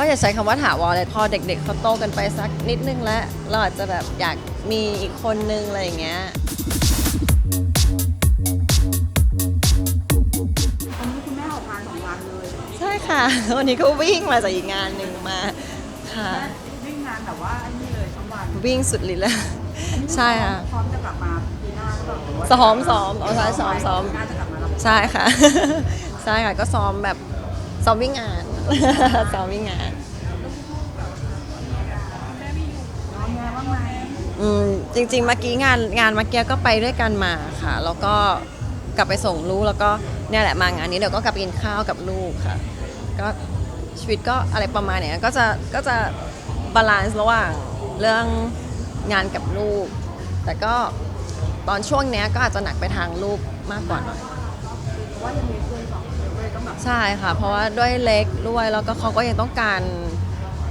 ก็อย่าใช้คำว่าถาวรเลยพอเด็กๆเขาโตกันไปสักนิดนึงแล้วเราอาจจะแบบอยากมีอีกคนนึงอะไรอย่างเงี้ยอันนี้คุณแม่ออกงานสองวันเลยใช่ค่ะ วันนี้ก็วิ่งมาจากอีกงานหนึ่งมาค่ะแม่วิ่งงานแบบว่าอันนี้เลยทั้งวันวิ่งสุดฤทธิ์เลยใช่ค่ะพร้อมจะกลับมาปีหน้าหรือเปล่าหรือว่าซ้อมซ้อมเอาใช่ซ้อมซ้อมปีหน้าจะกลับมารับใช่ค่ะใช่ค่ะก็ซ้อมแบบซ้อมวิ่งงาน ซ้อมวิ่งงาน น้องแม่ว่างไหมอืมจริงๆเมื่อกี้งานงานเมื่อกี้ก็ไปด้วยกันมาค่ะ แล้วก็กลับไปส่งลูกแล้วก็เนี่ยแหละมางานนี้เดี๋ยวก็กลับไปกินข้าวกับลูกค่ะ ก็ชีวิตก็อะไรประมาณเนี้ยก็จะก็จะบาลานซ์ระหว่างเรื่องงานกับลูก แต่ก็ตอนช่วงเนี้ยก็อาจจะหนักไปทางลูกมากกว่าหน่อย เพราะว่ายังมีเพื่ ใช่ค่ะ เพราะว่าด้วยเล็กด้วยแล้วก็เขาก็ยังต้องการ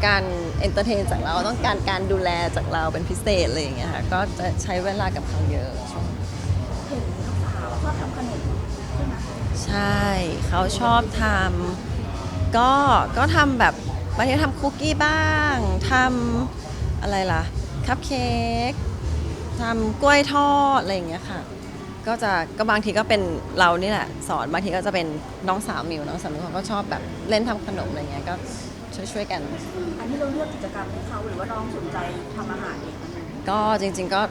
การเอนเตอร์เทนจากเราต้องการการดูแลจากเราเป็นพิเศษอะไรอย่างเงี้ยค่ะก็จะใช้เวลากับเขาเยอะเห็นลูกสาวชอบทำขนมใช่ไหมใช่เขาชอบทำก็ก็ทำแบบบางทีทำคุกกี้บ้างทำอะไรล่ะคัพเค้กทำกล้วยทอดอะไรอย่างเงี้ยค่ะ ก็จะก็บางทีก็เป็นเรานี่แหละสอนบางทีก็จะเป็นน้องสาวมิวน้องสาวมิวเขาก็ชอบแบบเล่นทำขนมอะไรเงี้ยก็ช่วยช่วยๆกัน อันนี้เราเลือกกิจกรรมให้เขาหรือว่าน้องสนใจทำอาหารเองมันก็จริงๆก็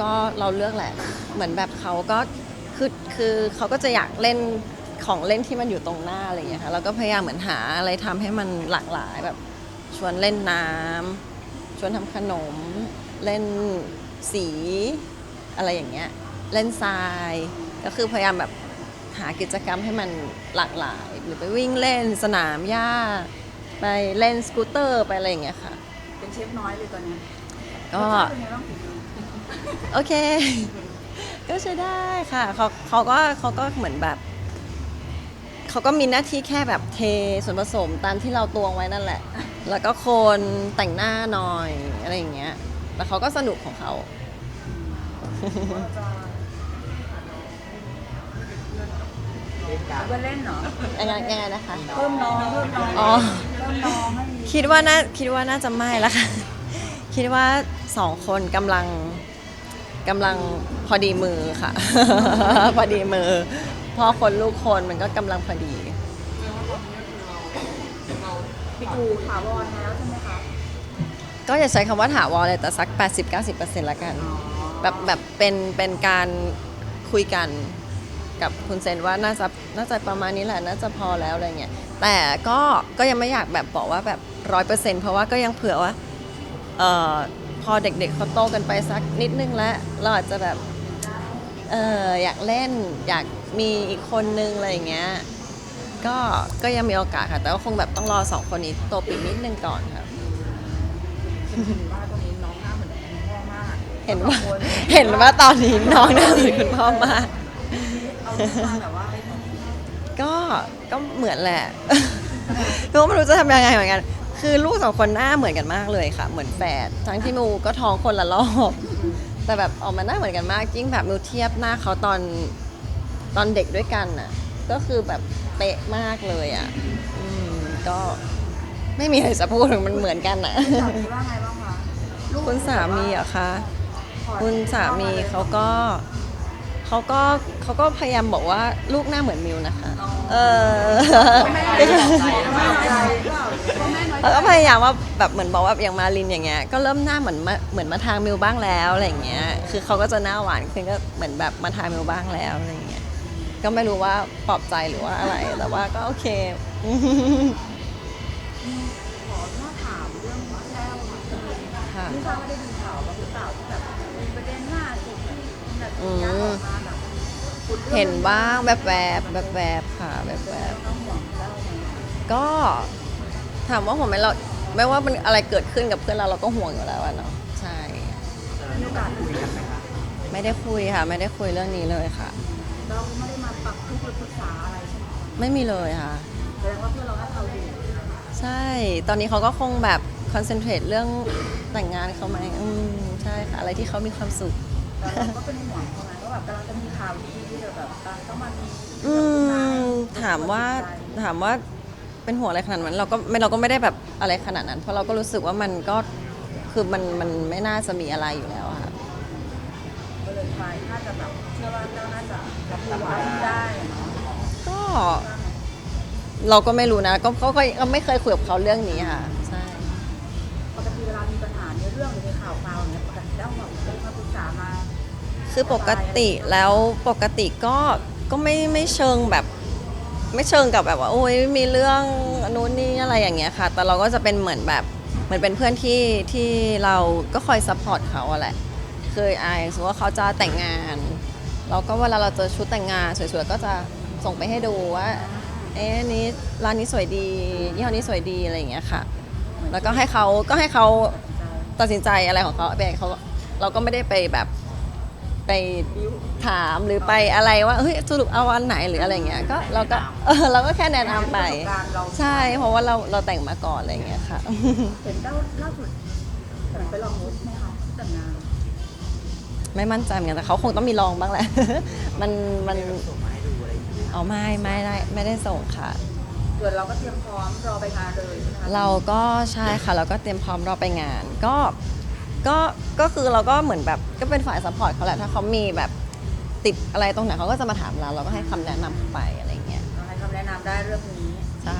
ก็เราเลือกแหละ เหมือนแบบเขาก็คือคือเขาก็จะอยากเล่นของเล่นที่มันอยู่ตรงหน้าอะไรอย่างเงี้ยค่ะเราก็พยายามเหมือนหาอะไรทำให้มันหลากหลายแบบ ชวนเล่นน้ำชวนทำขนม เล่นสีอะไรอย่างเงี้ย เล่นทราย ก็คือพยายามแบบหากิจกรรมให้มันหลากหลาย หรือไปวิ่งเล่นสนามหญ้า ไปเล่นสกูตเตอร์ไปอะไรอย่างเงี้ยค่ะ เป็นเชฟน้อยเลยตอนเนี้ยก็รสชาติเป็นไงบ้างฝีมือโอเค ก็ใช้ได้ค่ะเขาเขาก็เขาก็เหมือนแบบ เขาก็มีหน้าที่แค่แบบเทส่วนผสมตามที่เราตวงไว้นั่นแหละ แล้วก็คนแต่งหน้าหน่อยอะไรอย่างเงี้ยแล้วเขาก็สนุกของเขาเอา ไปเล่นเหรอยังไงยังไงนะคะ เพิ่มน้องเพิ่มน้องอ๋อ เพิ่มน้องให้มีคิดว่าน่าคิดว่าน่าจะไม่ละค่ะ คิดว่าสองคนกำลังกำลังพอดีมือค่ะ พอดีมือพ่อคนลูกคนมันก็กำลังพอดีอยู่ถาวรแล้วใช่ไหมคะก็อย่าใช้คำว่าถาวรเลยแต่สัก 80-90%ละกันแบบแบบเป็นเป็นการคุยกัน กับคุณเซนว่าน่าจะน่าจะประมาณนี้แหละน่าจะพอแล้วอะไรเงี้ยแต่ก็ก็ยังไม่อยากแบบบอกว่าแบบร้อยเปอร์เซ็นต์เพราะว่าก็ยังเผื่อว่าเอ่อพอเด็กๆเขาโตกันไปสักนิดนึงแล้วเราอาจจะแบบเอออยากเล่นอยากมีอีกคนนึงอะไรอย่างเงี้ยก็ก็ยังมีโอกาสค่ะ แต่ก็คงแบบต้องรอสองคนนี้โตปีกนิดนึงก่อนค่ะเห็นว่าตอนนี้น้องหน้าเหมือนคุณพ่อมากเห็นว่าเห็นว่าตอนนี้น้องน่าเหมือนคุณพ่อมากเอาลูก มาแบบว่าให้น้องก็ก็เหมือนแหละ ก็ไม่รู้จะทำยังไงเหมือนกัน คือลูกสองคนหน้าเหมือนกันมากเลยค่ะ เหมือนแฝดทั้งที่มิวก็ท้องคนละรอบ แต่แบบออกมาหน้าเหมือนกันมากยิ่งแบบมิวเทียบหน้าเขาตอนตอนเด็กด้วยกันน่ะ ก็คือแบบเป๊ะมากเลยอะอืมก็ไม่มีอะไรจะพูดถึงมันเหมือนกันอะ สามีว่าไงบ้างคะลูกคุณสามีเหรอะคะขอคุณสามีเขาก็ เขาก็เขาก็พยายามบอกว่าลูกหน้าเหมือนมิวนะคะ เออแม่น้อยใจแม่น้อยใจหรือเปล่าแม่น้อยใจเขาก็พยายามว่าแบบเหมือนบอกว่าอย่างมาลินอย่างเงี้ยก็เริ่มหน้าเหมือนมาเหมือนมาทางมิวบ้างแล้วอะไรอย่างเงี้ย คือเขาก็จะหน้าหวานขึ้นก็เหมือนแบบมาทางมิวบ้างแล้วอะไรอย่างเงี้ย ก็ไม่รู้ว่าปลอบใจหรือว่าอะไร แต่ว่าก็โอเคขอหน้าถามเรื่องว่าแต้วค่ะค่ะไม่ทราบว่าได้ดูข่าวบ้างหรือเปล่าที่แบบมีประเด็นหน้าสุดที่แบบ อืมออกมาแบบเห็นบ้างแบบแบบแบบแบบค่ะแบบแบบก็ถามว่าผมไหมเราไม่ว่ามันอะไรเกิดขึ้นกับเพื่อนเราเราก็ห่วงอยู่แล้วอะเนาะใช่โอกาสคุยกันไหมคะไม่ได้คุยค่ะ ไม่ได้คุยเรื่องนี้เลยค่ะ เราไม่ได้มาปรับทุกข์หรือปรึกษาอะไรใช่ไหมไม่มีเลยค่ะแสดงว่าเพื่อนเราน่าจะเอาอยู่ใช่ ตอนนี้เขาก็คงแบบคอนเซนเทรตเรื่องแต่งงานเขาไหมอืมใช่ค่ะ อะไรที่เขามีความสุข แต่เราก็เป็นห่วงเขานะว่าแบบกำลังจะมีข่าวดีที่จะแบบตามเข้ามามีอืมถามว่าถามว่าเป็นห่วงอะไรขนาดนั้นเราก็ไม่เราก็ไม่ได้แบบอะไรขนาดนั้น เพราะเราก็รู้สึกว่ามันก็คือมันมันไม่น่าจะมีอะไรอยู่แล้วอะค่ะก็เลยไปน่าจะแบบเชื่อว่าเจ้าน่าจะรับรู้รับรู้ได้เนาะก็ เราก็ไม่รู้นะก็ก็ก็ก็ไม่เคยคุยกับเขาเรื่องนี้ค่ะ คือปกติแล้วปกติก็ก็ไม่ไม่เชิงแบบ ไม่เชิงกับแบบว่าโอ้ยมีเรื่องนู้นนี่อะไรอย่างเงี้ยค่ะ แต่เราก็จะเป็นเหมือนแบบเหมือนเป็นเพื่อนที่ที่เราก็คอยซัพพอร์ตเขาอะแหละคือไอ้สมมติว่าเขาจะแต่งงานเราก็เวลาเราเจอชุดแต่งงานสวยๆก็จะส่งไปให้ดูว่าเอ๊ะนี้ร้านนี้สวยดียี่ห้อนี้สวยดีอะไรอย่างเงี้ยค่ะ แล้วก็ให้เขาก็ให้เขาตัดสินใจอะไรของเขาไปเขาเราก็ไม่ได้ไปแบบ ไปถามหรือไปอะไรว่าเฮ้ยสรุปเอาอันไหนหรืออะไรเงี้ยก็เราก็เออเราก็แค่แนะนำไปประสบการณ์เราใช่เพราะว่าเราเราแต่งมาก่อนอะไรเงี้ยค่ะ เห็นเจ้าล่าสุดแต่ไปลองรถไหมคะแต่งงานไม่มั่นใจเหมือนกันแต่เขาคงต้องมีลองบ้างแหละ มันมันอ๋อไม่ไม่ได้ไม่ได้ส่งค่ะส่วนเราก็เตรียมพร้อมรอไปงานเลยใช่ไหมคะเราก็ใช่ค่ะเราก็เตรียมพร้อมรอไปงาน ก็ ก็ก็คือเราก็เหมือนแบบก็เป็นฝ่ายซัพพอร์ตเขาแหละถ้าเขามีแบบติดอะไรตรงไหนเขาก็จะมาถามเราเราก็ให้คำแนะนำเขาไปอะไรเงี้ยเราให้คำแนะนำได้เรื่องนี้ ใช่